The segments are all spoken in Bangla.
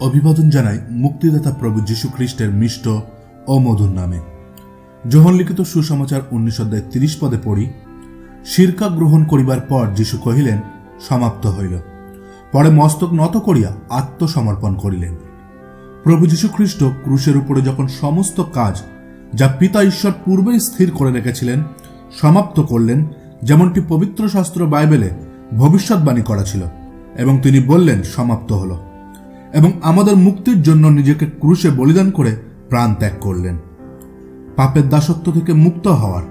অভিবাদন জানাই মুক্তিদাতা প্রভু যীশু খ্রিস্টের মিষ্ট ও মধুর নামে। যোহন লিখিত সুসমাচার উনিশ অধ্যায় তিরিশ পদে পড়ি, শিরকা গ্রহণ করিবার পর যীশু কহিলেন, সমাপ্ত হইল। পরে মস্তক নত করিয়া আত্মসমর্পণ করিলেন। প্রভু যীশু খ্রিস্ট ক্রুশের উপরে যখন সমস্ত কাজ যা পিতা ঈশ্বর পূর্বেই স্থির করে রেখেছিলেন, সমাপ্ত করলেন, যেমনটি পবিত্র শাস্ত্র বাইবেলে ভবিষ্যৎবাণী করা ছিল, এবং তিনি বললেন, সমাপ্ত হলো। এবং আমাদের মুক্তির জন্য নিজেকে ক্রুশে বলিদান করে প্রাণ ত্যাগ করলেন। পাপের দাসত্ব থেকে মুক্ত হওয়ার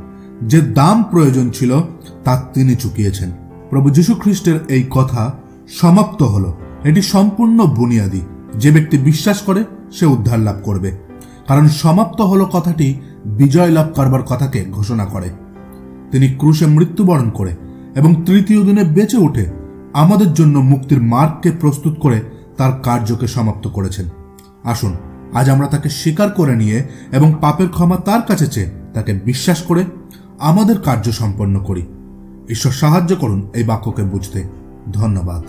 যে দাম প্রয়োজন ছিল, তা তিনি চুকিয়েছেন। প্রভু খ্রিস্টের এই কথা সমাপ্ত হল। এটি সম্পূর্ণ বুনিয়াদি। যে ব্যক্তি বিশ্বাস করে, সে উদ্ধার লাভ করবে। কারণ সমাপ্ত হলো কথাটি বিজয় লাভ করবার কথাকে ঘোষণা করে। তিনি ক্রুশে মৃত্যুবরণ করে এবং তৃতীয় দিনে বেঁচে উঠে আমাদের জন্য মুক্তির মার্গকে প্রস্তুত করে তার কার্যকে সমাপ্ত করেছেন। আসুন, আজ আমরা তাকে স্বীকার করে নিয়ে এবং পাপের ক্ষমা তার কাছে চেয়ে তাকে বিশ্বাস করে আমাদের কার্য সম্পন্ন করি। ঈশ্বর সাহায্য করুন এই বাক্যকে বুঝতে। ধন্যবাদ।